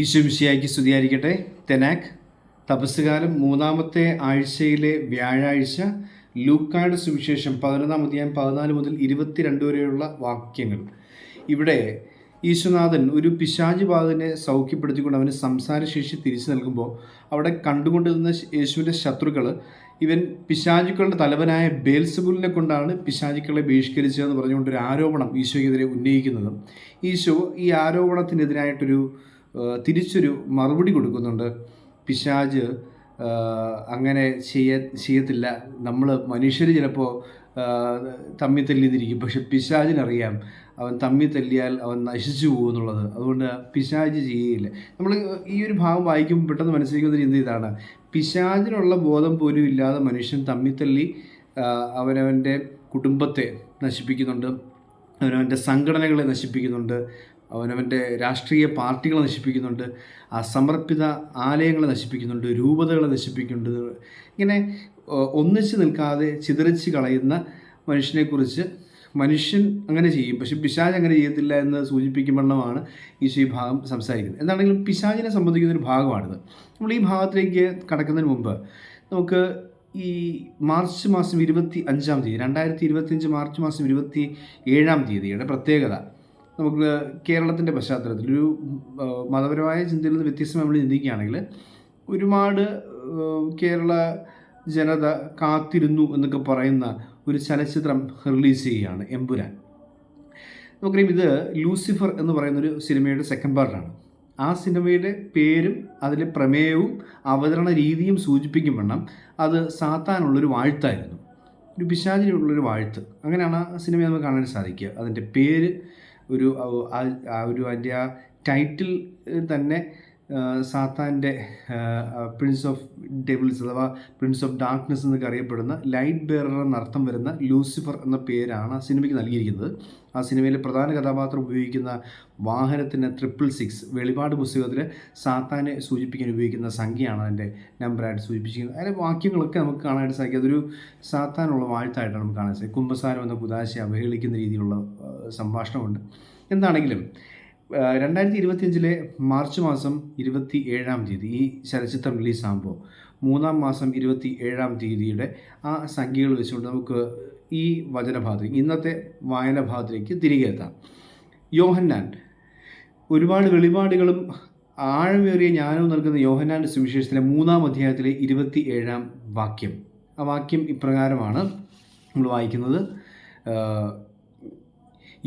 ഈശ്വമിശിയായിക്ക് സ്തുതിയായിരിക്കട്ടെ. തെനാക്ക് തപസ്സുകാലം മൂന്നാമത്തെ ആഴ്ചയിലെ വ്യാഴാഴ്ച ലൂക്കാട് സുവിശേഷം പതിനൊന്നാം അധ്യായം പതിനാല് മുതൽ ഇരുപത്തിരണ്ട് വരെയുള്ള വാക്യങ്ങൾ. ഇവിടെ ഈശ്വനാഥൻ ഒരു പിശാച് ബാധനെ സൗഖ്യപ്പെടുത്തിക്കൊണ്ട് അവന് സംസാരശേഷി തിരിച്ചു നൽകുമ്പോൾ അവിടെ കണ്ടുകൊണ്ടിരുന്ന യേശുവിന്റെ ശത്രുക്കൾ ഇവൻ പിശാചുക്കളുടെ തലവനായ ബേൽസബുലിനെ കൊണ്ടാണ് പിശാചുക്കളെ ബഹിഷ്കരിച്ചതെന്ന് പറഞ്ഞുകൊണ്ട് ഒരു ആരോപണം ഈശോയ്ക്കെതിരെ ഉന്നയിക്കുന്നത്. ഈശോ ഈ ആരോപണത്തിനെതിരായിട്ടൊരു തിരിച്ചൊരു മറുപടി കൊടുക്കുന്നുണ്ട്. പിശാജ് അങ്ങനെ ചെയ്യ ചെയ്യത്തില്ല. നമ്മൾ മനുഷ്യർ ചിലപ്പോൾ തമ്മി തല്ലിതിരിക്കും പക്ഷെ പിശാജിനറിയാം. അവൻ തമ്മി തല്ലിയാൽ അവൻ നശിച്ചു പോകുന്നുള്ളത്. അതുകൊണ്ട് പിശാജ് ചെയ്യുകയില്ല നമ്മൾ ഈ ഒരു ഭാഗം വായിക്കുമ്പോൾ പെട്ടെന്ന് മനസ്സിലാക്കുന്ന ചിന്ത ഇതാണ്? പിശാജിനുള്ള ബോധം പോലും ഇല്ലാതെ മനുഷ്യൻ തമ്മി തല്ലി അവനവന്റെ കുടുംബത്തെ നശിപ്പിക്കുന്നുണ്ട്. അവനവന്റെ സംഘടനകളെ നശിപ്പിക്കുന്നുണ്ട്. അവനവന്റെ രാഷ്ട്രീയ പാർട്ടികളെ നശിപ്പിക്കുന്നുണ്ട് സമർപ്പിത ആലയങ്ങളെ നശിപ്പിക്കുന്നുണ്ട് രൂപതകളെ നശിപ്പിക്കുന്നുണ്ട്. ഇങ്ങനെ ഒന്നിച്ച് നിൽക്കാതെ ചിതറിച്ച് കളയുന്ന മനുഷ്യനെക്കുറിച്ച് മനുഷ്യൻ അങ്ങനെ ചെയ്യും. പക്ഷെ പിശാജ് അങ്ങനെ ചെയ്യത്തില്ല എന്ന് സൂചിപ്പിക്കുമ്പോഴാണ് ഈശോ ഈ ഭാഗം സംസാരിക്കുന്നത്. എന്താണെങ്കിലും പിശാജിനെ സംബന്ധിക്കുന്ന ഒരു ഭാഗമാണിത്. നമ്മൾ ഈ ഭാഗത്തിലേക്ക് കടക്കുന്നതിന് മുമ്പ് നമുക്ക് ഈ മാർച്ച് മാസം ഇരുപത്തി അഞ്ചാം തീയതി രണ്ടായിരത്തി ഇരുപത്തിയഞ്ച് മാർച്ച് മാസം ഇരുപത്തി ഏഴാം തീയതിയുടെ പ്രത്യേകത നമുക്ക് കേരളത്തിന്റെ പശ്ചാത്തലത്തിൽ ഒരു മതപരമായ ചിന്തയിൽ നിന്ന് വ്യത്യസ്തമായി നമ്മൾ ചിന്തിക്കുകയാണെങ്കിൽ ഒരുപാട് കേരള ജനത കാത്തിരുന്നു എന്നൊക്കെ പറയുന്ന ഒരു ചലച്ചിത്രം റിലീസ് ചെയ്യുകയാണ് എമ്പുരാൻ. നമുക്കറിയാം ഇത് ലൂസിഫർ എന്ന് പറയുന്നൊരു സിനിമയുടെ സെക്കൻഡ് പാർട്ടാണ് ആ സിനിമയുടെ പേരും അതിലെ പ്രമേയവും അവതരണ രീതിയും സൂചിപ്പിക്കും വണ്ണം അത് സാത്താനുള്ളൊരു വാഴ്ത്തായിരുന്നു. ഒരു പിശാചിനുള്ളൊരു വാഴ്ത്ത്. അങ്ങനെയാണ് ആ സിനിമ നമുക്ക് കാണാൻ സാധിക്കുക. അതിന്റെ പേര് ഒരു ആ- ഒരു അതിന്റെ ആ ടൈറ്റിൽ തന്നെ സാത്താന്റെ പ്രിൻസ് ഓഫ് ഡെവിൾസ് അഥവാ പ്രിൻസ് ഓഫ് ഡാർക്ക്നെസ് എന്നൊക്കെ അറിയപ്പെടുന്ന ലൈറ്റ് ബെയറർ എന്നർത്ഥം വരുന്ന ലൂസിഫർ എന്ന പേരാണ് ആ സിനിമയ്ക്ക് നൽകിയിരിക്കുന്നത്. ആ സിനിമയിലെ പ്രധാന കഥാപാത്രം ഉപയോഗിക്കുന്ന വാഹനത്തിന് ട്രിപ്പിൾ സിക്സ് വെളിപാട് പുസ്തകത്തിൽ സാത്താനെ സൂചിപ്പിക്കാൻ ഉപയോഗിക്കുന്ന സംഖ്യയാണ് അതിന്റെ നമ്പറായിട്ട് സൂചിപ്പിച്ചിരിക്കുന്നത്. അതിന്റെ വാക്യങ്ങളൊക്കെ നമുക്ക് കാണാനായിട്ട് സാധിക്കും. അതൊരു സാത്താനുള്ള വാഴ്ത്തായിട്ടാണ് നമുക്ക് കാണാൻ സാധിക്കും കുംഭസാരം എന്ന കുതാശ അവഹേളിക്കുന്ന രീതിയിലുള്ള സംഭാഷണമുണ്ട്. എന്താണെങ്കിലും രണ്ടായിരത്തി ഇരുപത്തിയഞ്ചിലെ മാർച്ച് മാസം ഇരുപത്തി ഏഴാം തീയതി ഈ ചലച്ചിത്രം റിലീസാകുമ്പോൾ മൂന്നാം മാസം ഇരുപത്തി ഏഴാം തീയതിയുടെ ആ സംഖ്യകൾ വെച്ചുകൊണ്ട് നമുക്ക് ഈ വചനഭാഗത്തേക്ക് ഇന്നത്തെ വായനഭാഗത്തിലേക്ക് തിരികെ എത്താം. യോഹന്നാൻ. ഒരുപാട് വെളിപാടുകളും ആഴമേറിയ ജ്ഞാനവും നൽകുന്ന യോഹന്നാന്റെ സുവിശേഷത്തിലെ മൂന്നാം അധ്യായത്തിലെ ഇരുപത്തി ഏഴാം വാക്യം. ആ വാക്യം ഇപ്രകാരമാണ് നമ്മൾ വായിക്കുന്നത്.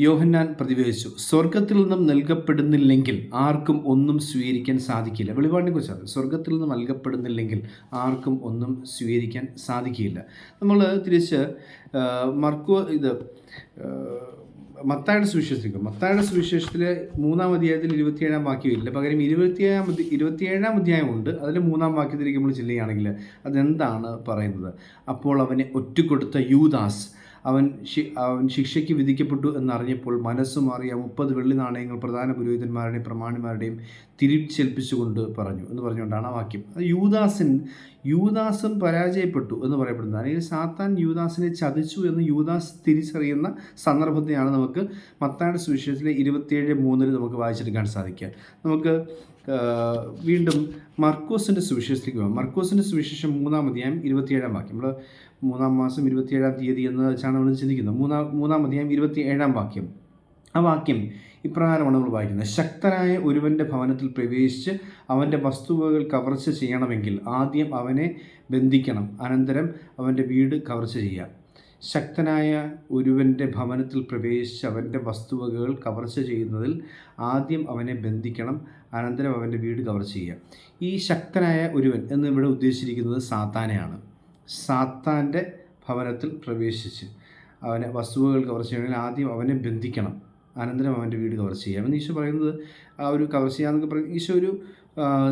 യോഹന്നാൻ പ്രതിവേദിച്ചു സ്വർഗത്തിൽ നിന്നും നൽകപ്പെടുന്നില്ലെങ്കിൽ ആർക്കും ഒന്നും സ്വീകരിക്കാൻ സാധിക്കില്ല. വെളിപാടിനെ കുറിച്ചാണ് സ്വർഗത്തിൽ നിന്നും നൽകപ്പെടുന്നില്ലെങ്കിൽ ആർക്കും ഒന്നും സ്വീകരിക്കാൻ സാധിക്കില്ല. നമ്മൾ തിരിച്ച് മർക്കോ ഇത് മത്തായുടെ സുവിശേഷിക്കും മത്തായുടെ സുവിശേഷത്തിലെ മൂന്നാം അധ്യായത്തിൽ ഇരുപത്തിയേഴാം വാക്യമില്ല പകരം ഇരുപത്തിയേഴാം ഇരുപത്തിയേഴാം അധ്യായമുണ്ട് അതിൽ മൂന്നാം വാക്യത്തിലേക്ക് നമ്മൾ ചെല്ലുകയാണെങ്കിൽ അതെന്താണ് പറയുന്നത്? അപ്പോൾ അവനെ ഒറ്റുകൊടുത്ത യൂദാസ് അവൻ അവൻ ശിക്ഷയ്ക്ക് വിധിക്കപ്പെട്ടു എന്നറിഞ്ഞപ്പോൾ മനസ്സ് മാറിയ മുപ്പത് വെള്ളി നാണയങ്ങൾ പ്രധാന പുരോഹിതന്മാരുടെയും പ്രമാണിമാരുടെയും തിരിച്ചേൽപ്പിച്ചുകൊണ്ട് പറഞ്ഞു എന്ന് പറഞ്ഞുകൊണ്ടാണ് ആ വാക്യം. അത് യൂദാസൻ യൂദാസും പരാജയപ്പെട്ടു എന്ന് പറയപ്പെടുന്നത്. അല്ലെങ്കിൽ സാത്താൻ യൂദാസിനെ ചതിച്ചു എന്ന് യൂദാസ് തിരിച്ചറിയുന്ന സന്ദർഭത്തെയാണ് നമുക്ക് മത്തായുടെ സുവിശേഷത്തിലെ ഇരുപത്തിയേഴ് മൂന്നിൽ നമുക്ക് വായിച്ചെടുക്കാൻ സാധിക്കുക. നമുക്ക് വീണ്ടും മർക്കോസിന്റെ സുവിശേഷത്തിലേക്ക് പോകാം. മർക്കോസിന്റെ സുവിശേഷം മൂന്നാം അധ്യായം ഇരുപത്തിയേഴാം വാക്യം. നമ്മൾ മൂന്നാം മാസം ഇരുപത്തിയേഴാം തീയതി എന്ന് വെച്ചാണ് നമ്മൾ ചിന്തിക്കുന്നത് മൂന്നാം മൂന്നാം അധ്യായം ഇരുപത്തി ഏഴാം വാക്യം. ആ വാക്യം ഇപ്രകാരമാണ് നമ്മൾ വായിക്കുന്നത്. ശക്തനായ ഒരുവന്റെ ഭവനത്തിൽ പ്രവേശിച്ച് അവന്റെ വസ്തുവകൾ കവർച്ച ചെയ്യണമെങ്കിൽ ആദ്യം അവനെ ബന്ധിക്കണം. അനന്തരം അവന്റെ വീട് കവർച്ച ചെയ്യാം ശക്തനായ ഒരുവന്റെ ഭവനത്തിൽ പ്രവേശിച്ച് അവന്റെ വസ്തുവകകൾ കവർച്ച ചെയ്യുന്നതിൽ ആദ്യം അവനെ ബന്ധിക്കണം. അനന്തരം അവന്റെ വീട് കവർച്ച ചെയ്യാം ഈ ശക്തനായ ഒരുവൻ എന്ന് ഇവിടെ ഉദ്ദേശിച്ചിരിക്കുന്നത് സാത്താനെയാണ്. സാത്താന്റെ ഭവനത്തിൽ പ്രവേശിച്ച് അവനെ വസ്തുവകൾ കവർച്ച ചെയ്യണമെങ്കിൽ ആദ്യം അവനെ ബന്ധിക്കണം. അനന്തരം അവന്റെ വീട് കവർ ചെയ്യാം എന്ന് ഈശോ പറയുന്നത് ആ ഒരു കവർ ചെയ്യാന്നൊക്കെ പറയുന്നത് ഈശോ ഒരു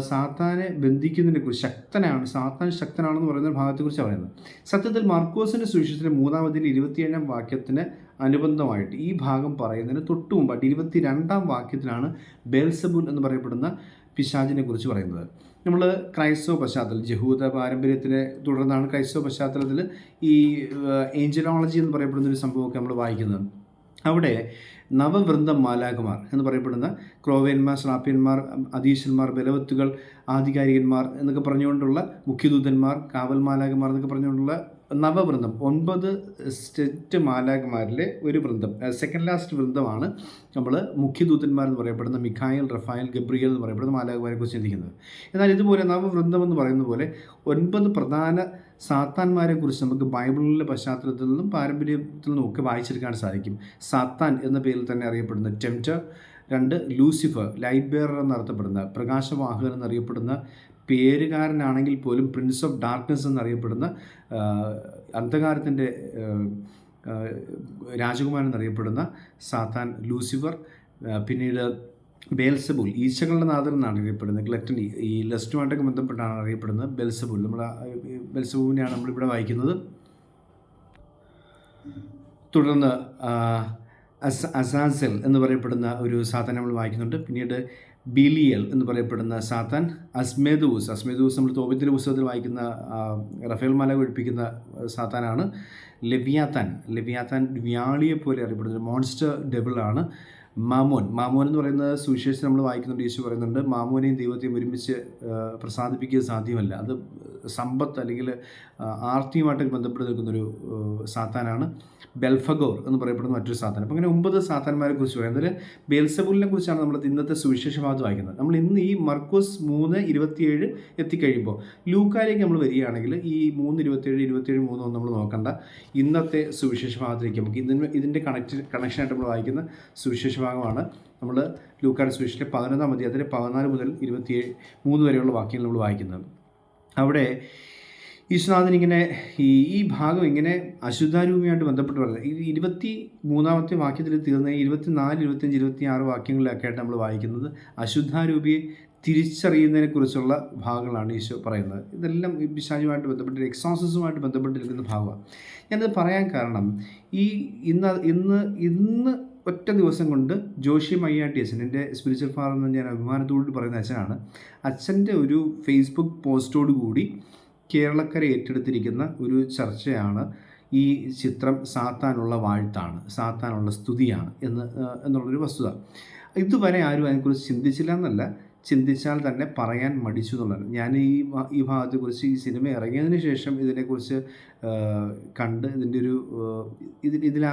സാത്താനെ ബന്ധിക്കുന്നതിനെ കുറിച്ച് ശക്തനാണ്. സാത്താൻ ശക്തനാണെന്ന് പറയുന്ന ഭാഗത്തെക്കുറിച്ച് പറയുന്നത്. സത്യത്തിൽ മാർക്കോസിന്റെ സുവിശേഷത്തിലെ മൂന്നാമതിൽ ഇരുപത്തിയേഴാം വാക്യത്തിന് അനുബന്ധമായിട്ട് ഈ ഭാഗം പറയുന്നതിന് തൊട്ടു മുമ്പായിട്ട് ഇരുപത്തി രണ്ടാം വാക്യത്തിലാണ് ബേൽസബുൻ എന്ന് പറയപ്പെടുന്ന പിശാചിനെ കുറിച്ച് പറയുന്നത്. നമ്മൾ ക്രൈസ്തവ പശ്ചാത്തലം ജഹൂദ പാരമ്പര്യത്തിനെ തുടർന്നാണ് ക്രൈസ്തവ പശ്ചാത്തലത്തിൽ ഈ ഏഞ്ചലോളജി എന്ന് പറയപ്പെടുന്ന ഒരു സംഭവമൊക്കെ നമ്മൾ വായിക്കുന്നത്. അവിടെ നവവൃന്ദം മാലാകുമാർ എന്ന് പറയപ്പെടുന്ന ക്രോവേന്മാർ ശ്രാപ്യന്മാർ അധീശന്മാർ ബലവത്തുകൾ ആധികാരികന്മാർ എന്നൊക്കെ പറഞ്ഞുകൊണ്ടുള്ള മുഖ്യദൂതന്മാർ കാവൽ മാലാകുമാർ എന്നൊക്കെ പറഞ്ഞുകൊണ്ടുള്ള നവവൃന്ദം ഒൻപത് സ്റ്റെറ്റ് മാലാഖമാരിലെ ഒരു വൃന്ദം. സെക്കൻഡ് ലാസ്റ്റ് വൃന്ദമാണ് നമ്മൾ മുഖ്യദൂതന്മാർ എന്ന് പറയപ്പെടുന്ന മിഖായൽ റഫായൽ ഗബ്രിയൽ എന്ന് പറയപ്പെടുന്ന മാലാകുമാരെ കുറിച്ച് ചിന്തിക്കുന്നത്. എന്നാൽ ഇതുപോലെ നവവൃന്ദം എന്ന് പറയുന്ന പോലെ ഒൻപത് പ്രധാന സാത്താന്മാരെ കുറിച്ച് നമുക്ക് ബൈബിളിലെ പശ്ചാത്തലത്തിൽ നിന്നും പാരമ്പര്യത്തിൽ നിന്നും ഒക്കെ വായിച്ചെടുക്കാൻ സാധിക്കും. സാത്താൻ എന്ന പേരിൽ തന്നെ അറിയപ്പെടുന്ന ടെംറ്റർ രണ്ട് ലൂസിഫർ ലൈറ്റ് ബെയറർ എന്നർത്ഥപ്പെടുന്ന പ്രകാശവാഹകൻ എന്നറിയപ്പെടുന്ന പേരുകാരനാണെങ്കിൽ പോലും പ്രിൻസ് ഓഫ് ഡാർക്ക്നെസ് എന്നറിയപ്പെടുന്ന അന്ധകാരത്തിന്റെ രാജകുമാരൻ എന്നറിയപ്പെടുന്ന സാത്താൻ ലൂസിഫർ പിന്നീട് ബേൽസബുൽ ഈച്ചകളുടെ നാഥൻ എന്നാണ് അറിയപ്പെടുന്നത് ഗ്ലറ്റൻ ഈ ലസ്റ്റുമായിട്ടൊക്കെ ബന്ധപ്പെട്ടാണ് അറിയപ്പെടുന്നത് ബെൽസബുൽ. നമ്മൾ ബെൽസബുവിനെയാണ് നമ്മളിവിടെ വായിക്കുന്നത്. തുടർന്ന് അസ് അസാസൽ എന്ന് പറയപ്പെടുന്ന ഒരു സാധനം നമ്മൾ വായിക്കുന്നുണ്ട്. പിന്നീട് ബിലിയൽ എന്ന് പറയപ്പെടുന്ന സാത്താൻ അസ്മേദൂസ് അസ്മേദൂസ് നമ്മൾ തോപത്തിന്റെ പുസ്തകത്തിൽ വായിക്കുന്ന റഫേൽ മല ഒഴിപ്പിക്കുന്ന സാത്താനാണ്. ലെവിയാത്താൻ ലെവിയാത്താൻ വ്യാളിയെ പോലെ അറിയപ്പെടുന്ന മോൺസ്റ്റർ ഡെബിളാണ് മാമോൻ. മാമോൻ എന്ന് പറയുന്ന സുവിശേഷം നമ്മൾ വായിക്കുന്നുണ്ട് യേശു പറയുന്നുണ്ട് മാമോനെയും ദൈവത്തെയും ഒരുമിച്ച് പ്രസാദിപ്പിക്കുക സാധ്യമല്ല. അത് സമ്പത്ത് അല്ലെങ്കിൽ ആർത്തിയുമായിട്ട് ബന്ധപ്പെട്ട് നിൽക്കുന്നൊരു സാത്താനാണ് ബെൽഫഗോർ എന്ന് പറയപ്പെടുന്ന മറ്റൊരു സാത്താൻ. അപ്പോൾ അങ്ങനെ ഒമ്പത് സാത്താന്മാരെ കുറിച്ച് പറയുന്നത് ബേൽസബുലിനെ കുറിച്ചാണ് നമ്മൾ ഇന്നത്തെ സുവിശേഷ ഭാഗത്ത് വായിക്കുന്നത്. നമ്മൾ ഇന്ന് ഈ മർക്കോസ് മൂന്ന് ഇരുപത്തിയേഴ് എത്തിക്കഴിയുമ്പോൾ ലൂക്കാലേക്ക് നമ്മൾ വരികയാണെങ്കിൽ ഈ മൂന്ന് ഇരുപത്തിയേഴ് ഇരുപത്തിയേഴ് മൂന്നൊന്നും നമ്മൾ നോക്കണ്ട. ഇന്നത്തെ സുവിശേഷ ഭാഗത്തിലേക്ക് നമുക്ക് ഇതിന് ഇതിന്റെ കണക്ട് കണക്ഷനായിട്ട് നമ്മൾ വായിക്കുന്ന സുവിശേഷ ഭാഗമാണ് നമ്മൾ ലൂക്കാട് സുവിശേഷത്തിലെ പതിനൊന്നാം അധ്യായത്തിലെ പതിനാല് മുതൽ ഇരുപത്തിയേഴ് മൂന്ന് വരെയുള്ള വാക്യങ്ങൾ നമ്മൾ വായിക്കുന്നത്. അവിടെ ഈശ്വനാഥൻ ഇങ്ങനെ ഈ ഈ ഭാഗം ഇങ്ങനെ അശുദ്ധാരൂപിയായിട്ട് ബന്ധപ്പെട്ട് പറയുന്നത് ഈ ഇരുപത്തി മൂന്നാമത്തെ വാക്യത്തിൽ തീർന്ന ഇരുപത്തിനാല് ഇരുപത്തഞ്ച് ഇരുപത്തി ആറ് വാക്യങ്ങളിലൊക്കെ ആയിട്ട് നമ്മൾ വായിക്കുന്നത് അശുദ്ധാരൂപിയെ തിരിച്ചറിയുന്നതിനെക്കുറിച്ചുള്ള ഭാഗങ്ങളാണ് ഈശോ പറയുന്നത്. ഇതെല്ലാം ഈ പിശാചുമായിട്ട് ബന്ധപ്പെട്ട് എക്സോസസുമായിട്ട് ബന്ധപ്പെട്ടിരിക്കുന്ന ഭാഗമാണ്. ഞാനത് പറയാൻ കാരണം ഈ ഇന്ന് ഇന്ന് ഇന്ന് ഒറ്റ ദിവസം കൊണ്ട് ജോഷി മയ്യാട്ടി അച്ഛൻ എന്റെ സ്പിരിച്വൽ ഫാദർ എന്ന് ഞാൻ അഭിമാനത്തോട് പറയുന്ന അച്ഛനാണ്. അച്ഛന്റെ ഒരു ഫേസ്ബുക്ക് പോസ്റ്റോട് കൂടി കേരളക്കര ഏറ്റെടുത്തിരിക്കുന്ന ഒരു ചർച്ചയാണ് ഈ ചിത്രം സാത്താനുള്ള വാഴ്ത്താണ് സാത്താനുള്ള സ്തുതിയാണ് എന്ന് എന്നുള്ളൊരു വസ്തുത. ഇതുവരെ ആരും അതിനെക്കുറിച്ച് ചിന്തിച്ചില്ല എന്നല്ല. ചിന്തിച്ചാൽ തന്നെ പറയാൻ മടിച്ചു എന്നുള്ളത് ഞാൻ ഈ ഈ ഭാഗത്തെക്കുറിച്ച് ഈ സിനിമ ഇറങ്ങിയതിന് ശേഷം ഇതിനെക്കുറിച്ച് കണ്ട് ഇതിന്റെ ഒരു ഇതിൽ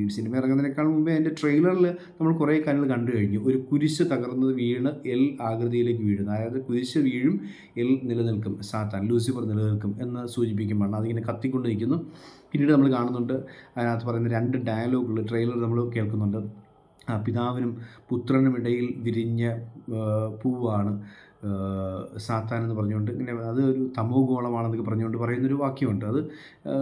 ഈ സിനിമ ഇറങ്ങുന്നതിനേക്കാൾ മുമ്പേ അതിന്റെ ട്രെയിലറിൽ നമ്മൾ കുറേ കാര്യങ്ങൾ കണ്ടു കഴിഞ്ഞു. ഒരു കുരിശ് തകർന്നത് വീണ് എൽ ആകൃതിയിലേക്ക് വീഴുന്നു. അതായത് കുരിശ് വീഴും എൽ നിലനിൽക്കും. സാത്താൻ ലൂസിഫർ നിലനിൽക്കും എന്ന് സൂചിപ്പിക്കുമ്പോൾ അതിങ്ങനെ കത്തിക്കൊണ്ട് നിൽക്കുന്നു പിന്നീട് നമ്മൾ കാണുന്നുണ്ട് അതിനകത്ത് പറയുന്ന രണ്ട് ഡയലോഗുകൾ ട്രെയിലർ നമ്മൾ കേൾക്കുന്നുണ്ട്. പിതാവിനും പുത്രനും ഇടയിൽ വിരിഞ്ഞ പൂവാണ് സാത്താൻ എന്ന് പറഞ്ഞുകൊണ്ട് ഇങ്ങനെ അത് ഒരു തമോ ഗോളമാണെന്നൊക്കെ പറഞ്ഞുകൊണ്ട് പറയുന്നൊരു വാക്യമുണ്ട്. അത്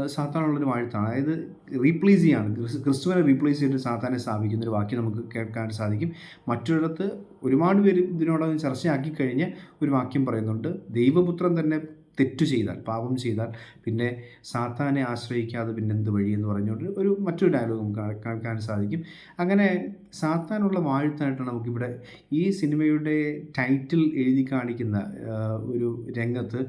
സാത്താനുള്ളൊരു വാഴ്ത്താണ്. അതായത് റീപ്ലേസ് ചെയ്യാണ് ക്രിസ്തുവിനെ റീപ്ലേസ് ചെയ്തിട്ട് സാത്താനെ സ്ഥാപിക്കുന്നൊരു വാക്യം നമുക്ക് കേൾക്കാൻ സാധിക്കും. മറ്റൊരിടത്ത് ഒരുപാട് പേര് ഇതിനോടൊന്ന് ചർച്ചയാക്കി കഴിഞ്ഞ് ഒരു വാക്യം പറയുന്നുണ്ട്. ദൈവപുത്രൻ തന്നെ തെറ്റു ചെയ്താൽ പാപം ചെയ്താൽ പിന്നെ സാത്താനെ ആശ്രയിക്കാതെ പിന്നെ എന്ത് വഴി എന്ന് പറഞ്ഞുകൊണ്ട് ഒരു മറ്റൊരു ഡയലോഗ് നമുക്ക് കേൾക്കാൻ സാധിക്കും. അങ്ങനെ സാത്താനുള്ള വാഴ്ത്തായിട്ടാണ് നമുക്കിവിടെ ഈ സിനിമയുടെ ടൈറ്റിൽ എഴുതി കാണിക്കുന്ന ഒരു രംഗത്ത്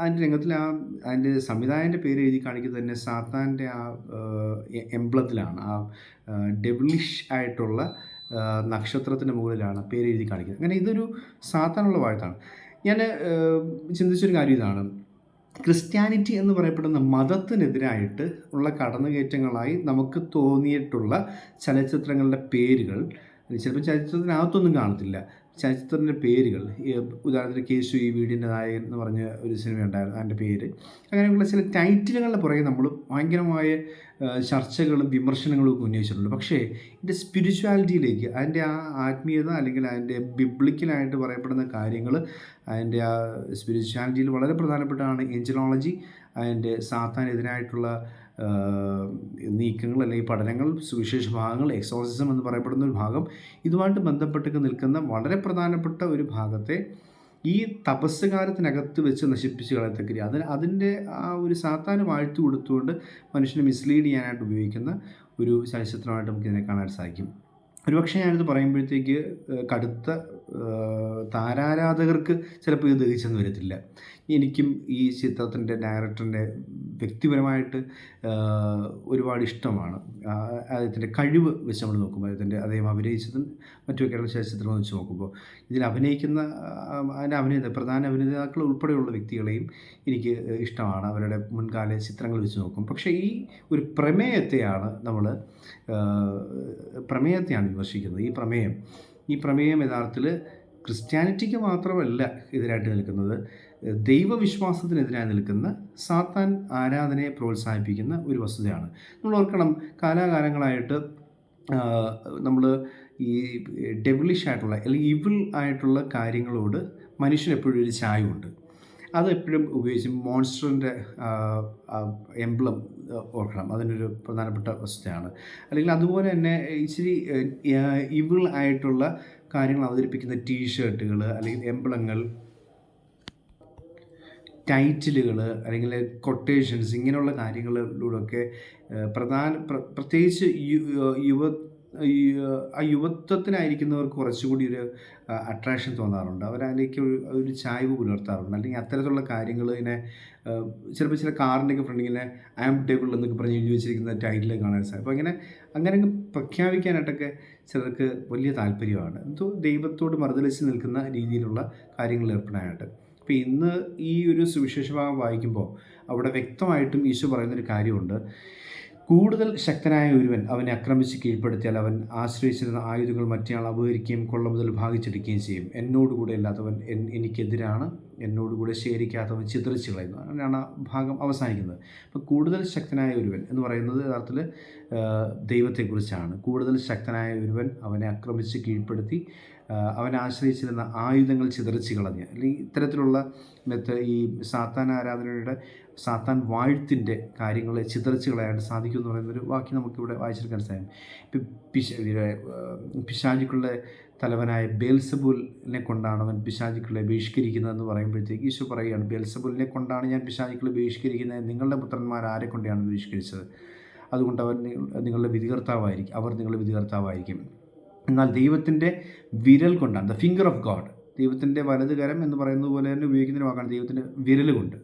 അതിന്റെ രംഗത്തിൽ ആ അതിന്റെ സംവിധായകന്റെ പേര് എഴുതി കാണിക്കുന്നത് തന്നെ സാത്താന്റെ ആ എംബ്ലത്തിലാണ്. ആ ഡെബ്ലിഷ് ആയിട്ടുള്ള നക്ഷത്രത്തിന്റെ മുകളിലാണ് പേര് എഴുതി കാണിക്കുന്നത്. അങ്ങനെ ഇതൊരു സാത്താനുള്ള വാഴ്ത്താണ്. ഞാൻ ചിന്തിച്ചൊരു കാര്യം ഇതാണ്. ക്രിസ്ത്യാനിറ്റി എന്ന് പറയപ്പെടുന്ന മതത്തിനെതിരായിട്ട് ഉള്ള കടന്നുകയറ്റങ്ങളായി നമുക്ക് തോന്നിയിട്ടുള്ള ചലച്ചിത്രങ്ങളുടെ പേരുകൾ ചിലപ്പോൾ ചലച്ചിത്രത്തിനകത്തൊന്നും കാണത്തില്ല. ചലച്ചിത്രത്തിന്റെ പേരുകൾ. ഉദാഹരണത്തിന് കേശു ഈ വീടിന്റെ നായകൻ എന്ന് പറഞ്ഞ ഒരു സിനിമ ഉണ്ടായിരുന്നു അതിന്റെ പേര്. അങ്ങനെയുള്ള ചില ടൈറ്റിലുകളുടെ പുറകെ നമ്മൾ ഭയങ്കരമായ ചർച്ചകളും വിമർശനങ്ങളും ഒക്കെ ഉന്നയിച്ചിട്ടുണ്ട്. പക്ഷേ ഇതിന്റെ സ്പിരിച്വാലിറ്റിയിലേക്ക് അതിന്റെ ആ ആത്മീയത അല്ലെങ്കിൽ അതിന്റെ ബിബ്ലിക്കലായിട്ട് പറയപ്പെടുന്ന കാര്യങ്ങൾ അതിന്റെ ആ സ്പിരിച്വാലിറ്റിയിൽ വളരെ പ്രധാനപ്പെട്ടതാണ് എഞ്ചിനോളജി അതിന്റെ സാത്താനെതിരായിട്ടുള്ള നീക്കങ്ങൾ അല്ലെങ്കിൽ പഠനങ്ങൾ സുവിശേഷ ഭാഗങ്ങൾ എക്സോസിസം എന്ന് പറയപ്പെടുന്ന ഒരു ഭാഗം ഇതുമായിട്ട് ബന്ധപ്പെട്ടൊക്കെ നിൽക്കുന്ന വളരെ പ്രധാനപ്പെട്ട ഒരു ഭാഗത്തെ ഈ തപസ്സുകാലത്തിനകത്ത് വെച്ച് നശിപ്പിച്ച് കളയത്തക്ക അതിന് അതിന്റെ ആ ഒരു സാത്താന് വാഴ്ത്തു കൊടുത്തുകൊണ്ട് മനുഷ്യനെ മിസ്ലീഡ് ചെയ്യാനായിട്ട് ഉപയോഗിക്കുന്ന ഒരു ചലച്ചിത്രമായിട്ട് നമുക്ക് ഇതിനെ കാണാൻ സാധിക്കും. ഒരുപക്ഷെ ഞാനിത് പറയുമ്പോഴത്തേക്ക് കടുത്ത താരാരാധകർക്ക് ചിലപ്പോൾ ഇത് ദഹിച്ചെന്ന് വരത്തില്ല. എനിക്കും ഈ ചിത്രത്തിന്റെ ഡയറക്ടറിന്റെ വ്യക്തിപരമായിട്ട് ഒരുപാട് ഇഷ്ടമാണ്. അദ്ദേഹത്തിന്റെ കഴിവ് വെച്ച് നമ്മൾ നോക്കുമ്പോൾ അദ്ദേഹത്തിന്റെ അദ്ദേഹം അഭിനയിച്ചതും മറ്റുമൊക്കെയുള്ള ചലച്ചിത്രം വെച്ച് നോക്കുമ്പോൾ ഇതിൽ അഭിനയിക്കുന്ന അതിന്റെ അഭിനേത പ്രധാന അഭിനേതാക്കൾ ഉൾപ്പെടെയുള്ള വ്യക്തികളെയും എനിക്ക് ഇഷ്ടമാണ്. അവരുടെ മുൻകാല ചിത്രങ്ങൾ വെച്ച് നോക്കും. പക്ഷേ ഈ ഒരു പ്രമേയത്തെയാണ് നമ്മൾ പ്രമേയത്തെയാണ് വിമർശിക്കുന്നത്. ഈ പ്രമേയം ഈ പ്രമേയം യഥാർത്ഥത്തിൽ ക്രിസ്ത്യാനിറ്റിക്ക് മാത്രമല്ല എതിരായിട്ട് നിൽക്കുന്നത്. ദൈവവിശ്വാസത്തിനെതിരായി നിൽക്കുന്ന സാത്താൻ ആരാധനയെ പ്രോത്സാഹിപ്പിക്കുന്ന ഒരു വസ്തുതയാണ്. നമ്മൾ ഓർക്കണം കാലാകാലങ്ങളായിട്ട് നമ്മൾ ഈ ഡെവിളിഷ് ആയിട്ടുള്ള അല്ലെങ്കിൽ ഇവിൾ ആയിട്ടുള്ള കാര്യങ്ങളോട് മനുഷ്യനെപ്പോഴും ഒരു ചായവുണ്ട്. അത് എപ്പോഴും ഉപയോഗിച്ച് മോൺസ്റ്ററിന്റെ എംബ്ലം ഓർക്കണം. അതിനൊരു പ്രധാനപ്പെട്ട വസ്തുതയാണ് അല്ലെങ്കിൽ അതുപോലെ തന്നെ ഇച്ചിരി ഇവിൾ ആയിട്ടുള്ള കാര്യങ്ങൾ അവതരിപ്പിക്കുന്ന ടീഷർട്ടുകൾ അല്ലെങ്കിൽ എംബ്ലങ്ങൾ ടൈറ്റിലുകൾ അല്ലെങ്കിൽ കൊട്ടേഷൻസ് ഇങ്ങനെയുള്ള കാര്യങ്ങളിലൂടെയൊക്കെ പ്രധാന പ്രത്യേകിച്ച് യുവ ആ യുവത്വത്തിനായിരിക്കുന്നവർക്ക് കുറച്ചുകൂടി ഒരു അട്രാക്ഷൻ തോന്നാറുണ്ട്. അവരതിലേക്ക് ഒരു ചായ്വ് പുലർത്താറുണ്ട്. അല്ലെങ്കിൽ അത്തരത്തിലുള്ള കാര്യങ്ങൾ ഇങ്ങനെ ചിലപ്പോൾ ചില കാറിന്റെയൊക്കെ ഫ്രണ്ട് ഇങ്ങനെ ഐ ആം ടേബിൾ എന്നൊക്കെ പറഞ്ഞ് എഴുതി വെച്ചിരിക്കുന്ന ടൈറ്റിൽ കാണാൻ സാധിക്കും. അപ്പോൾ ഇങ്ങനെ അങ്ങനെ പ്രഖ്യാപിക്കാനായിട്ടൊക്കെ ചിലർക്ക് വലിയ താല്പര്യമാണ്. എന്തോ ദൈവത്തോട് മറുതലിച്ച് നിൽക്കുന്ന രീതിയിലുള്ള കാര്യങ്ങൾ ഏർപ്പെടാനായിട്ട്. അപ്പോൾ ഇന്ന് ഈ ഒരു സുവിശേഷ ഭാഗം വായിക്കുമ്പോൾ അവിടെ വ്യക്തമായിട്ടും ഈശോ പറയുന്നൊരു കാര്യമുണ്ട്. കൂടുതൽ ശക്തനായ ഒരുവൻ അവനെ ആക്രമിച്ച് കീഴ്പ്പെടുത്തിയാൽ അവൻ ആശ്രയിച്ചിരുന്ന ആയുധങ്ങൾ മറ്റേയാൾ അപഹരിക്കുകയും കൊള്ള മുതൽ ഭാഗിച്ചെടുക്കുകയും ചെയ്യും. എന്നോടുകൂടെ അല്ലാത്തവൻ എൻ എനിക്കെതിരാണ്. എന്നോടുകൂടെ ശേഖരിക്കാത്തവൻ ചിത്രിച്ച് കളയുന്നു. അങ്ങനെയാണ് ആ ഭാഗം അവസാനിക്കുന്നത്. അപ്പോൾ കൂടുതൽ ശക്തനായ ഒരുവൻ എന്ന് പറയുന്നത് യഥാർത്ഥത്തിൽ ദൈവത്തെക്കുറിച്ചാണ്. കൂടുതൽ ശക്തനായ ഒരുവൻ അവനെ ആക്രമിച്ച് കീഴ്പ്പെടുത്തി അവൻ ആശ്രയിച്ചിരുന്ന ആയുധങ്ങൾ ചിതറിച്ച് കളഞ്ഞ്. അല്ലെങ്കിൽ ഇത്തരത്തിലുള്ള ഈ സാത്താൻ ആരാധനയുടെ സാത്താൻ വാഴ്ത്തിന്റെ കാര്യങ്ങളെ ചിതറിച്ച് കളയാണ്ട് സാധിക്കും എന്ന് പറയുന്നൊരു വാക്യം നമുക്കിവിടെ വായിച്ചെടുക്കാൻ സാധിക്കും. പിശ പിശാചിക്കളുടെ തലവനായ ബേൽസബുലിനെ കൊണ്ടാണ് അവൻ പിശാചിക്കളെ ബഹിഷ്കരിക്കുന്നതെന്ന് പറയുമ്പോഴത്തേക്ക് ഈശോ പറയുകയാണ് ബേൽസബുലിനെ കൊണ്ടാണ് ഞാൻ പിശാചിക്കളെ ബഹിഷ്കരിക്കുന്നത്. നിങ്ങളുടെ പുത്രന്മാർ ആരെ കൊണ്ടാണ് ബഹിഷ്കരിച്ചത്? അതുകൊണ്ട് അവൻ നിങ്ങളുടെ വിധികർത്താവായിരിക്കും. അവർ നിങ്ങളുടെ വിധികർത്താവായിരിക്കും. എന്നാൽ ദൈവത്തിന്റെ വിരൽ കൊണ്ടാണ് ദ ഫിംഗർ ഓഫ് ഗോഡ് ദൈവത്തിന്റെ വലത് കരം എന്ന് പറയുന്നത് പോലെ തന്നെ ഉപയോഗിക്കുന്ന വാക്കാണ്. ദൈവത്തിന്റെ വിരലുകൊണ്ട്.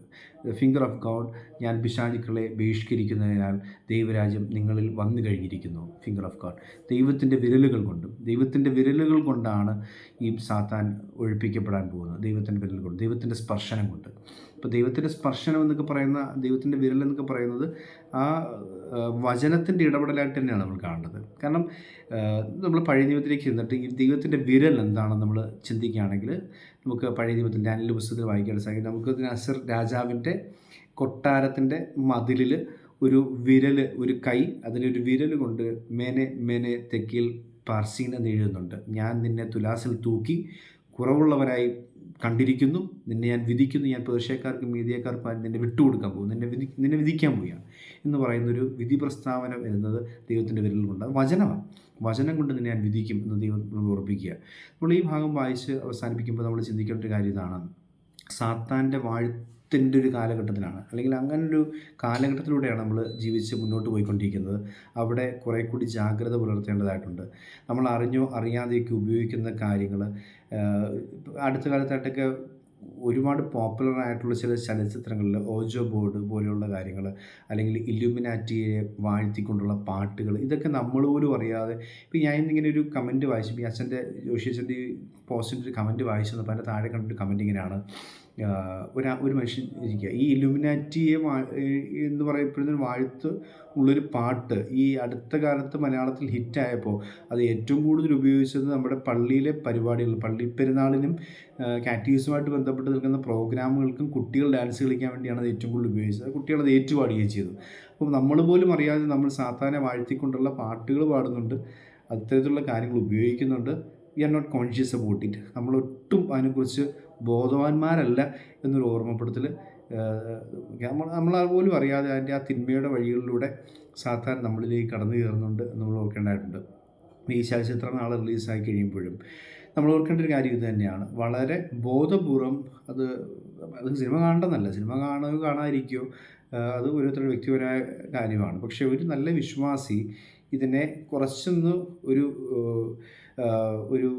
ഫിംഗർ ഓഫ് ഗോഡ് ഞാൻ പിശാചുക്കളെ ബഹിഷ്കരിക്കുന്നതിനാൽ ദൈവരാജ്യം നിങ്ങളിൽ വന്നു കഴിഞ്ഞിരിക്കുന്നു. ഫിംഗർ ഓഫ് ഗോഡ് ദൈവത്തിന്റെ വിരലുകൾ കൊണ്ടും ദൈവത്തിന്റെ വിരലുകൾ കൊണ്ടാണ് ഈ സാത്താൻ ഒഴിപ്പിക്കപ്പെടാൻ പോകുന്നത്. ദൈവത്തിന്റെ വിരലുകൾ കൊണ്ട് ദൈവത്തിന്റെ സ്പർശനം കൊണ്ട്. ഇപ്പോൾ ദൈവത്തിന്റെ സ്പർശനം എന്നൊക്കെ പറയുന്ന ദൈവത്തിന്റെ വിരൽ എന്നൊക്കെ പറയുന്നത് ആ വചനത്തിന്റെ ഇടപെടലായിട്ട് തന്നെയാണ് നമ്മൾ കാണേണ്ടത് കാരണം നമ്മൾ പഴയ ദൈവത്തിലേക്ക് ചെന്നിട്ട് ഈ ദൈവത്തിന്റെ വിരൽ എന്താണെന്ന് നമ്മൾ ചിന്തിക്കുകയാണെങ്കിൽ നമുക്ക് പഴയ ദൈവത്തിന്റെ അനിൽ പുസ്തകത്തിൽ വായിക്കാൻ സാധിക്കും. നമുക്ക് നസർ രാജാവിന്റെ കൊട്ടാരത്തിന്റെ മതിലിൽ ഒരു വിരൽ ഒരു കൈ അതിലൊരു വിരൽ കൊണ്ട് മേനെ മേനെ തെക്കിൽ പാർസീൻ എന്ന് എഴുതുന്നുണ്ട് ഞാൻ നിന്നെ തുലാസിൽ തൂക്കി കുറവുള്ളവരായി കണ്ടിരിക്കുന്നു നിന്നെ ഞാൻ വിധിക്കുന്നു ഞാൻ പേർഷ്യക്കാർക്കും മീഡിയക്കാർക്കും നിന്നെ വിട്ടുകൊടുക്കാൻ പോകും നിന്നെ വിധി നിന്നെ വിധിക്കാൻ പോവുകയാണ് എന്ന് പറയുന്നൊരു വിധി പ്രസ്താവന വരുന്നത് ദൈവത്തിന്റെ വിരൽ കൊണ്ട് വചനമാണ്. വചനം കൊണ്ട് നിന്നെ ഞാൻ വിധിക്കും എന്ന് ദൈവം നമ്മൾ ഉറപ്പിക്കുക. നമ്മൾ ഈ ഭാഗം വായിച്ച് അവസാനിപ്പിക്കുമ്പോൾ നമ്മൾ ചിന്തിക്കേണ്ട ഒരു കാര്യം ഇതാണ്. സാത്താന്റെ വാഴ്ത്തിന്റെ ഒരു കാലഘട്ടത്തിലാണ്. അല്ലെങ്കിൽ അങ്ങനൊരു കാലഘട്ടത്തിലൂടെയാണ് നമ്മൾ ജീവിച്ച് മുന്നോട്ട് പോയിക്കൊണ്ടിരിക്കുന്നത്. അവിടെ കുറേ കൂടി ജാഗ്രത പുലർത്തേണ്ടതായിട്ടുണ്ട്. നമ്മൾ അറിഞ്ഞോ അറിയാതെയൊക്കെ ഉപയോഗിക്കുന്ന കാര്യങ്ങൾ അടുത്ത കാലത്തായിട്ടൊക്കെ ഒരുപാട് പോപ്പുലർ ആയിട്ടുള്ള ചില ചലച്ചിത്രങ്ങളിൽ ഓജോ ബോർഡ് പോലെയുള്ള കാര്യങ്ങൾ അല്ലെങ്കിൽ ഇല്യൂമിനാറ്റിയെ വാഴ്ത്തിക്കൊണ്ടുള്ള പാട്ടുകൾ ഇതൊക്കെ നമ്മൾ പോലും അറിയാതെ ഇപ്പോൾ ഞാൻ ഇന്നിങ്ങനെ ഒരു കമന്റ് വായിച്ചു. ഈ അച്ഛന്റെ ജോഷി അച്ഛന്റെ പോസ്റ്റിന്റെ ഒരു കമന്റ് വായിച്ചു. തന്നപ്പോൾ അതിന്റെ താഴെ കണ്ടൊരു കമന്റ് ഇങ്ങനെയാണ്. ഒരു ഒരു മനുഷ്യൻ ഇരിക്കുക. ഈ ഇലുമിനാറ്റിയെ എന്ന് പറയപ്പെടുന്ന വാഴ്ത്ത് ഉള്ളൊരു പാട്ട് ഈ അടുത്ത കാലത്ത് മലയാളത്തിൽ ഹിറ്റായപ്പോൾ അത് ഏറ്റവും കൂടുതൽ ഉപയോഗിച്ചത് നമ്മുടെ പള്ളിയിലെ പരിപാടികൾ പള്ളി പെരുന്നാളിനും കാറ്റീസുമായിട്ട് ബന്ധപ്പെട്ട് നിൽക്കുന്ന പ്രോഗ്രാമുകൾക്കും കുട്ടികൾ ഡാൻസ് കളിക്കാൻ വേണ്ടിയാണ് അത് ഏറ്റവും കൂടുതൽ ഉപയോഗിച്ചത്. കുട്ടികൾ അത് ഏറ്റുപാടുകയും ചെയ്തു. അപ്പോൾ നമ്മൾ പോലും അറിയാതെ നമ്മൾ സാധാരണ വാഴ്ത്തിക്കൊണ്ടുള്ള പാട്ടുകൾ പാടുന്നുണ്ട്. അത്തരത്തിലുള്ള കാര്യങ്ങൾ ഉപയോഗിക്കുന്നുണ്ട്. We are not conscious about it. നമ്മളൊട്ടും അതിനെക്കുറിച്ച് ബോധവാന്മാരല്ല എന്നൊരു ഓർമ്മപ്പെടുത്തൽ നമ്മൾ നമ്മൾ പോലും അറിയാതെ അതിന്റെ ആ തിന്മയുടെ വഴികളിലൂടെ സാധാരണ നമ്മളിലേക്ക് കടന്നു കയറുന്നുണ്ട് നമ്മൾ ഓർക്കേണ്ടതായിട്ടുണ്ട്. ഈ ചലച്ചിത്രം നാളെ റിലീസായി കഴിയുമ്പോഴും നമ്മൾ ഓർക്കേണ്ട ഒരു കാര്യം ഇത് തന്നെയാണ്. വളരെ ബോധപൂർവം അത് അത് സിനിമ കാണണമെന്നല്ല സിനിമ കാണുക കാണാതിരിക്കുകയോ അത് ഓരോരുത്തരുടെ വ്യക്തിപരമായ കാര്യമാണ്. പക്ഷേ ഒരു നല്ല വിശ്വാസി ഇതിനെ കുറച്ചൊന്ന് ഒരു ഒരു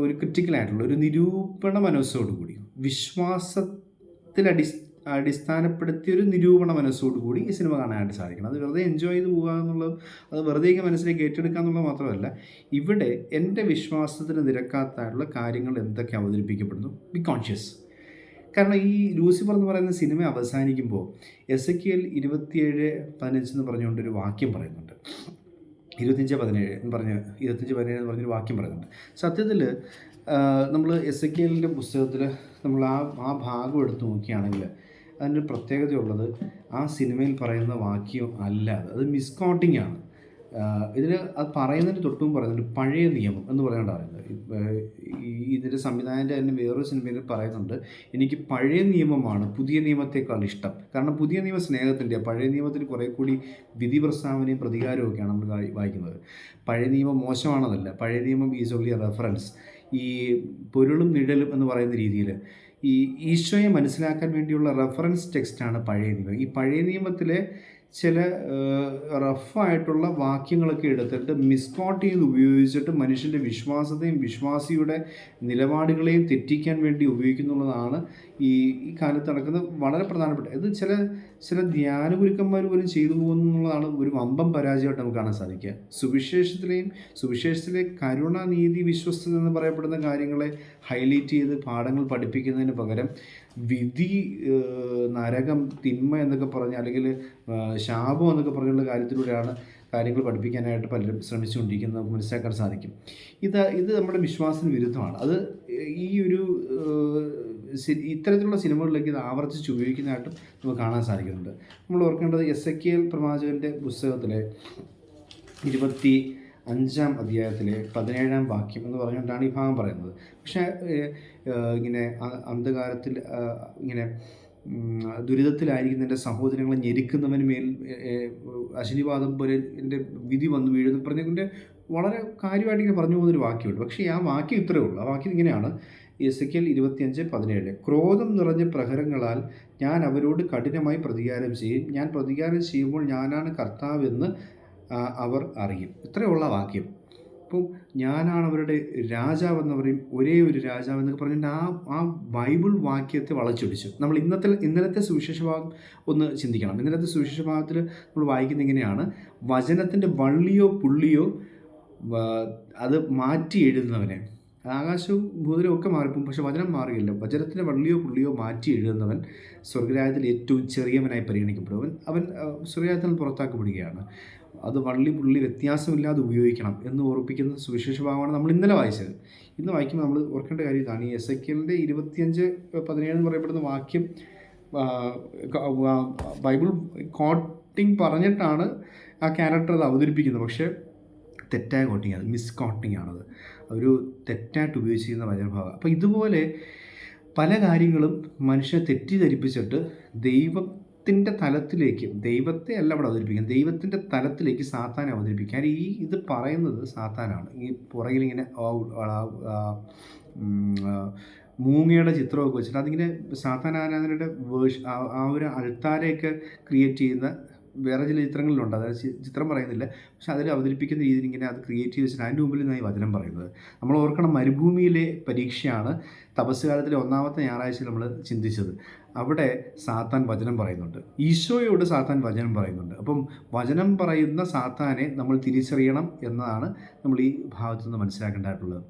ഒരു ക്രിറ്റിക്കലായിട്ടുള്ള ഒരു നിരൂപണ മനസ്സോടുകൂടി വിശ്വാസത്തിൽ അടി അടിസ്ഥാനപ്പെടുത്തിയ ഒരു നിരൂപണ മനസ്സോടുകൂടി ഈ സിനിമ കാണാനായിട്ട് സാധിക്കണം. അത് വെറുതെ എൻജോയ് ചെയ്ത് പോകുക എന്നുള്ളത് അത് വെറുതെ ഇങ്ങനെ മനസ്സിലേക്ക് ഏറ്റെടുക്കുക എന്നുള്ളത് മാത്രമല്ല ഇവിടെ എന്റെ വിശ്വാസത്തിന് നിരക്കാത്തായിട്ടുള്ള കാര്യങ്ങൾ എന്തൊക്കെ അവതരിപ്പിക്കപ്പെടുന്നു? ബി കോൺഷ്യസ് കാരണം ഈ ലൂസിഫർ എന്ന് പറയുന്ന സിനിമ അവസാനിക്കുമ്പോൾ എസ് എ കെ എൽ ഇരുപത്തിയേഴ് പതിനഞ്ച് എന്ന് പറഞ്ഞുകൊണ്ടൊരു വാക്യം പറയുന്നുണ്ട്. ഇരുപത്തഞ്ച് പതിനേഴ് എന്ന് പറഞ്ഞ് ഇരുപത്തഞ്ച് പതിനേഴ് എന്ന് പറഞ്ഞൊരു വാക്യം പറയുന്നുണ്ട്. സത്യത്തിൽ നമ്മൾ എസ് എ കെ എല്ലിന്റെ പുസ്തകത്തിൽ നമ്മൾ ആ ആ ഭാഗം എടുത്ത് നോക്കുകയാണെങ്കിൽ അതിന്റെ പ്രത്യേകതയുള്ളത് ആ സിനിമയിൽ പറയുന്ന വാക്യം അല്ല. അത് മിസ്കോട്ടിംഗ് ആണ്. ഇതിൽ അത് പറയുന്നതിന് തൊട്ടും പറയുന്നുണ്ട് പഴയ നിയമം എന്ന് പറയാൻ പറയുന്നത് ഇതിന്റെ സംവിധായകന്റെ തന്നെ വേറൊരു സിനിമയിൽ പറയുന്നുണ്ട് എനിക്ക് പഴയ നിയമമാണ് പുതിയ നിയമത്തെക്കാൾ ഇഷ്ടം. കാരണം പുതിയ നിയമ സ്നേഹത്തിന്റെ പഴയ നിയമത്തിൽ കുറേ കൂടി വിധി പ്രസ്താവനയും പ്രതികാരവും ഒക്കെയാണ് നമ്മൾ വായിക്കുന്നത്. പഴയ നിയമം മോശമാണെന്നല്ല പഴയ നിയമം ഈസ് ഓൺലി റെഫറൻസ്. ഈ പൊരുളും നിഴലും എന്ന് പറയുന്ന രീതിയിൽ ഈ ഈശോയെ മനസ്സിലാക്കാൻ വേണ്ടിയുള്ള റെഫറൻസ് ടെക്സ്റ്റാണ് പഴയ നിയമം. ഈ പഴയ നിയമത്തിലെ ചില റഫായിട്ടുള്ള വാക്യങ്ങളൊക്കെ എടുത്തിട്ട് മിസ്കോട്ട് ചെയ്ത് ഉപയോഗിച്ചിട്ട് മനുഷ്യന്റെ വിശ്വാസത്തെയും വിശ്വാസിയുടെ നിലപാടുകളെയും തെറ്റിക്കാൻ വേണ്ടി ഉപയോഗിക്കുന്നുള്ളതാണ് ഈ ഈ കാലത്ത് നടക്കുന്ന വളരെ പ്രധാനപ്പെട്ട ഇത് ചില ചില ധ്യാനഗുരുക്കന്മാർ പോലും ചെയ്തു പോകുന്നുള്ളതാണ് ഒരു വമ്പം പരാജയമായിട്ട് നമുക്ക് കാണാൻ സാധിക്കുക. സുവിശേഷത്തിലെയും സുവിശേഷത്തിലെ കരുണ നീതി വിശ്വസ്തത എന്ന് പറയപ്പെടുന്ന കാര്യങ്ങളെ ഹൈലൈറ്റ് ചെയ്ത് പാഠങ്ങൾ പഠിപ്പിക്കുന്നതിന് പകരം വിധി നരകം തിന്മ എന്നൊക്കെ പറഞ്ഞ് അല്ലെങ്കിൽ ശാപം എന്നൊക്കെ പറഞ്ഞുള്ള കാര്യത്തിലൂടെയാണ് കാര്യങ്ങൾ പഠിപ്പിക്കാനായിട്ട് പലരും ശ്രമിച്ചുകൊണ്ടിരിക്കുന്നത്. നമുക്ക് മനസ്സിലാക്കാൻ സാധിക്കും. ഇത് ഇത് നമ്മുടെ വിശ്വാസത്തിന് വിരുദ്ധമാണ്. അത് ഈ ഒരു ഇത്തരത്തിലുള്ള സിനിമകളിലേക്ക് ഇത് ആവർത്തിച്ച് ഉപയോഗിക്കുന്നതായിട്ടും നമുക്ക് കാണാൻ സാധിക്കുന്നുണ്ട്. നമ്മൾ ഓർക്കേണ്ടത് എസ് എ കെ എൽ പ്രവാചകന്റെ പുസ്തകത്തിലെ ഇരുപത്തി അഞ്ചാം അധ്യായത്തിലെ പതിനേഴാം വാക്യം എന്ന് പറഞ്ഞുകൊണ്ടാണ് ഈ ഭാഗം പറയുന്നത്. പക്ഷേ ഇങ്ങനെ അന്ധകാരത്തിൽ ഇങ്ങനെ ദുരിതത്തിലായിരിക്കുന്ന എന്റെ സഹോദരങ്ങളെ ഞെരുക്കുന്നവന് മേൽ അശനിവാദം പോലെ എന്റെ വിധി വന്നു വീഴുന്നു പറഞ്ഞതിന്റെ വളരെ കാര്യമായിട്ട് ഇങ്ങനെ പറഞ്ഞു പോകുന്നൊരു വാക്യമുണ്ട്. പക്ഷേ ആ വാക്യം ഇത്രയേ ഉള്ളൂ. ആ വാക്യം ഇങ്ങനെയാണ്. എസ് കെൽ ഇരുപത്തിയഞ്ച് പതിനേഴ് ക്രോധം നിറഞ്ഞ പ്രഹരങ്ങളാൽ ഞാൻ അവരോട് കഠിനമായി പ്രതികാരം ചെയ്യും. ഞാൻ പ്രതികാരം ചെയ്യുമ്പോൾ ഞാനാണ് കർത്താവെന്ന് അവർ അറിയും. ഇത്രയുള്ള വാക്യം. അപ്പോൾ ഞാനാണ് അവരുടെ രാജാവ് എന്ന് പറയും ഒരേ ഒരു രാജാവ് എന്നൊക്കെ പറഞ്ഞിട്ട് ആ ആ ബൈബിൾ വാക്യത്തെ വളച്ചൊടിച്ചു. നമ്മൾ ഇന്നത്തെ ഇന്നലത്തെ സുവിശേഷ ഭാഗം ഒന്ന് ചിന്തിക്കണം. ഇന്നലത്തെ സുവിശേഷ ഭാഗത്തിൽ നമ്മൾ വായിക്കുന്ന ഇങ്ങനെയാണ്. വചനത്തിന്റെ വള്ളിയോ പുള്ളിയോ അത് മാറ്റി എഴുതുന്നവനെ. ആകാശവും ഭൂതലും ഒക്കെ മാറിപ്പോകും പക്ഷെ വചനം മാറുകയില്ല. വചനത്തിന്റെ വള്ളിയോ പുള്ളിയോ മാറ്റി എഴുതുന്നവൻ സ്വർഗരാജ്യത്തിൽ ഏറ്റവും ചെറിയവനായി പരിഗണിക്കപ്പെടും. അവൻ അവൻ സ്വർഗരാജ്യത്തിൽ പുറത്താക്കപ്പെടുകയാണ്. അത് വള്ളി പുള്ളി വ്യത്യാസമില്ലാതെ ഉപയോഗിക്കണം എന്ന് ഓർപ്പിക്കുന്ന സുവിശേഷ ഭാഗമാണ് നമ്മൾ ഇന്നലെ വായിച്ചത്. ഇന്ന് വായിക്കുമ്പോൾ നമ്മൾ ഓർക്കേണ്ട കാര്യം ഇതാണ്. ഈ എസ് എക്കലിന്റെ ഇരുപത്തിയഞ്ച് പതിനേഴ് എന്ന് പറയപ്പെടുന്ന വാക്യം ബൈബിൾ കോട്ടിങ് പറഞ്ഞിട്ടാണ് ആ ക്യാരക്ടർ അത് അവതരിപ്പിക്കുന്നത്. പക്ഷേ തെറ്റായ കോട്ടിങ് ആണ് മിസ് കോട്ടിങ് ആണത്. ഒരു തെറ്റായിട്ട് ഉപയോഗിച്ചിരുന്ന വചനഭാഗം. അപ്പോൾ ഇതുപോലെ പല കാര്യങ്ങളും മനുഷ്യനെ തെറ്റിദ്ധരിപ്പിച്ചിട്ട് ദൈവം ദൈവത്തിന്റെ തലത്തിലേക്ക് ദൈവത്തെ അല്ല അവിടെ അവതരിപ്പിക്കുന്നത് ദൈവത്തിന്റെ തലത്തിലേക്ക് സാത്താനെ അവതരിപ്പിക്കാൻ ഈ ഇത് പറയുന്നത് സാത്താനാണ്. ഈ പുറകിലിങ്ങനെ മൂങ്ങയുടെ ചിത്രമൊക്കെ വെച്ചിട്ട് അതിങ്ങനെ സാത്താൻ ആരാധനയുടെ ആ ഒരു അൾത്താരയൊക്കെ ക്രിയേറ്റ് ചെയ്യുന്ന വേറെ ചില ചിത്രങ്ങളിലുണ്ട്. അതായത് ചിത്രം പറയുന്നില്ല. പക്ഷെ അതിൽ അവതരിപ്പിക്കുന്ന രീതിയിൽ ഇങ്ങനെ അത് ക്രിയേറ്റ് ചെയ്ത് വെച്ചിട്ട് മുമ്പിൽ നിന്നായി വചനം പറയുന്നത്. നമ്മൾ ഓർക്കണം മരുഭൂമിയിലെ പരീക്ഷയാണ് തപസ്സുകാലത്തിലെ ഒന്നാമത്തെ ഞായറാഴ്ച നമ്മൾ ചിന്തിച്ചത്. അവിടെ സാത്താൻ വചനം പറയുന്നുണ്ട്. ഈശോയോട് സാത്താൻ വചനം പറയുന്നുണ്ട്. അപ്പം വചനം പറയുന്ന സാത്താനെ നമ്മൾ തിരിച്ചറിയണം എന്നതാണ് നമ്മൾ ഈ ഭാഗത്തു നിന്ന് മനസ്സിലാക്കേണ്ടതായിട്ടുള്ളത്.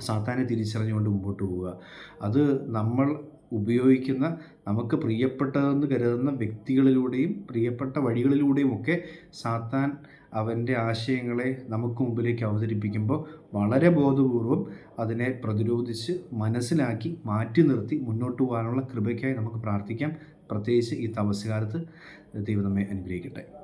സാത്താനെ തിരിച്ചറിഞ്ഞുകൊണ്ട് മുമ്പോട്ട് പോവുക. അത് നമ്മൾ ഉപയോഗിക്കുന്ന നമുക്ക് പ്രിയപ്പെട്ടതെന്ന് കരുതുന്ന വ്യക്തികളിലൂടെയും പ്രിയപ്പെട്ട വഴികളിലൂടെയും ഒക്കെ സാത്താൻ അവന്റെ ആശയങ്ങളെ നമുക്ക് മുമ്പിലേക്ക് അവതരിപ്പിക്കുമ്പോൾ വളരെ ബോധപൂർവം അതിനെ പ്രതിരോധിച്ച് മനസ്സിലാക്കി മാറ്റി നിർത്തി മുന്നോട്ട് പോകാനുള്ള കൃപയ്ക്കായി നമുക്ക് പ്രാർത്ഥിക്കാം. പ്രത്യേകിച്ച് ഈ തപസ്സുകാലത്ത് ദൈവം നമ്മെ അനുഗ്രഹിക്കട്ടെ.